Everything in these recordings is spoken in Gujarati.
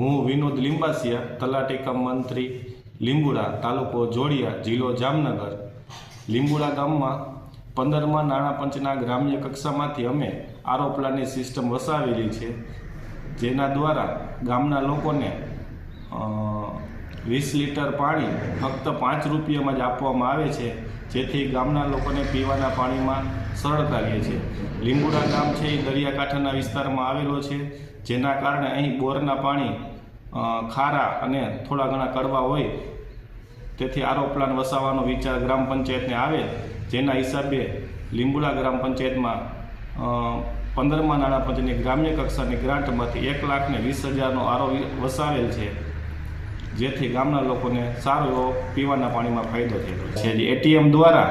હું વિનોદ લિંબાસિયા તલાટી કમ મંત્રી, લીંબુડા તાલુકો જોડિયા, જિલ્લો જામનગર. લીંબુડા ગામમાં પંદરમાં નાણાં પંચના ગ્રામ્ય કક્ષામાંથી અમે આરોપલાની સિસ્ટમ વસાવેલી છે, જેના દ્વારા ગામના લોકોને વીસ લીટર પાણી ફક્ત પાંચ રૂપિયામાં જ આપવામાં આવે છે, જેથી ગામના લોકોને પીવાના પાણીમાં સરળતા રહે છે. લીંબુડા ગામ છે, એ દરિયાકાંઠાના વિસ્તારમાં આવેલો છે, જેના કારણે અહીં બોરના પાણી ખારા અને થોડા ઘણા કડવા હોય. તેથી આરો પ્લાન વસાવવાનો વિચાર ગ્રામ પંચાયતને આવે, જેના હિસાબે લીંબુડા ગ્રામ પંચાયતમાં પંદરમા નાણાં પંચની ગ્રામ્ય કક્ષાની ગ્રાન્ટમાંથી એક લાખને વીસ હજારનો આરો વસાવેલ છે. જેથી ગામના લોકોને સારો એવો પીવાના પાણીમાં ફાયદો થયેલો છે એટીએમ દ્વારા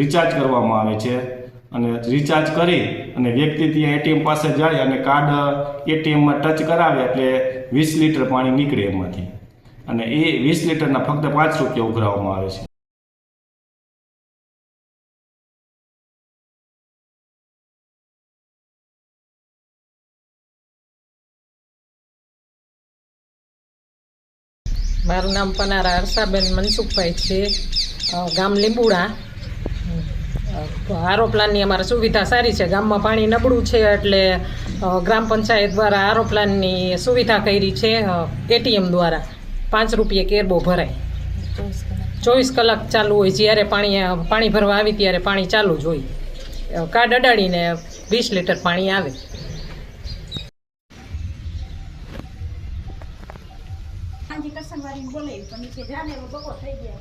રિચાર્જ કરવામાં આવે છે અને રિચાર્જ કરી અને વ્યક્તિ ત્યાં એટીએમ પાસે જાય અને કાર્ડ એટીએમમાં ટચ કરાવે એટલે વીસ લીટર પાણી નીકળે એમાંથી. અને એ વીસ લીટરના ફક્ત પાંચ રૂપિયા ઉઘરાવવામાં આવે છે. મારું નામ પનારા હર્ષાબેન મનસુખભાઈ છે. ગામ લીંબુડા. આરો પ્લાનની અમારે સુવિધા સારી છે. ગામમાં પાણી નબળું છે એટલે ગ્રામ પંચાયત દ્વારા આરો પ્લાનની સુવિધા કરી છે એટીએમ દ્વારા. પાંચ રૂપિયે કેરબો ભરાય. ચોવીસ કલાક ચાલુ હોય, જ્યારે પાણી પાણી ભરવા આવી ત્યારે પાણી ચાલુ જ હોય. કાર્ડ અડાડીને વીસ લીટર પાણી આવે. હજી કસન વાળી બોલે પણ કે જાને એવો બગો થઈ ગયા